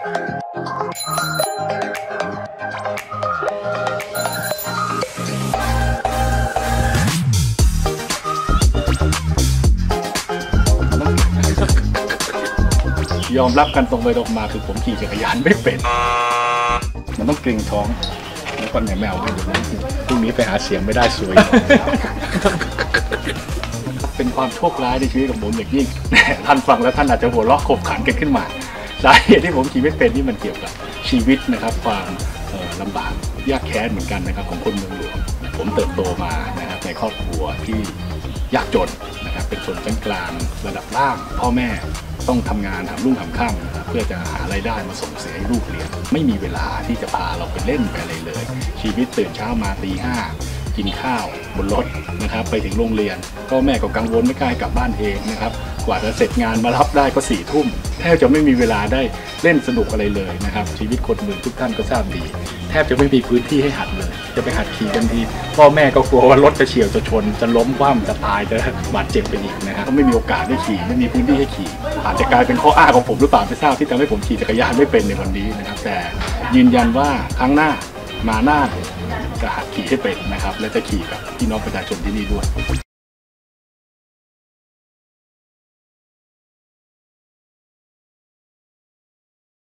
ยอมรับกันตรงไปตรงมาคือผมขี่จักรยานไม่เป็น มันต้องเกรงท้องแล้วก็เนี่ยแมวไปดูนะพรุ่งนี้ไปหาเสียงไม่ได้สวย เป็นความโชคร้ายในชีวิตของผมอย่างยิ่งท่านฟังแล้วท่านอาจจะหัวเราะขบขันกันขึ้นมา สาเหตุที่ผมขี่ไม่เป็นนี่มันเกี่ยวกับชีวิตนะครับ ความเอ่อลำบากยากแค้นเหมือนกันนะครับ ของคนเมืองหลวงผมเติบโตมานะครับในครอบครัวที่ยากจนนะครับเป็นชนชั้นกลางระดับล่าง พ่อแม่ต้องทำงานทำรุ่งทำค่ำนะครับเพื่อจะหารายได้มาส่งเสียให้ลูกเรียน ไม่มีเวลาที่จะพาเราไปเล่นไปอะไรเลย ชีวิตตื่นเช้ามาตีห้ากินข้าวบนรถนะครับ ไปถึงโรงเรียน ก็แม่ก็กังวลไม่กล้าให้กลับบ้านเองนะครับ กว่าจะเสร็จงานมารับได้ก็สี่ทุ่มแทบจะไม่มีเวลาได้เล่นสนุกอะไรเลยนะครับ ชีวิตคนเมืองทุกท่านก็ทราบดี แทบจะไม่มีพื้นที่ให้หัดเลย จะไปหัดขี่กันทีพ่อแม่ก็กลัวว่ารถจะเฉียวจะชน จะล้มคว่ำจะตายจะบาดเจ็บไปอีกนะครับก็ไม่มีโอกาสได้ขี่ไม่มีพื้นที่ให้ขี่อาจจะกลายเป็นข้ออ้างของผมหรือเปล่าไม่ทราบที่ทำให้ผมขี่จักรยานไม่เป็นในวันนี้นะครับ แต่ยืนยันว่าครั้งหน้ามาหน้าจะหัดขี่ให้เป็นนะครับ และจะขี่กับพี่น้องประชาชนที่นี่ด้วย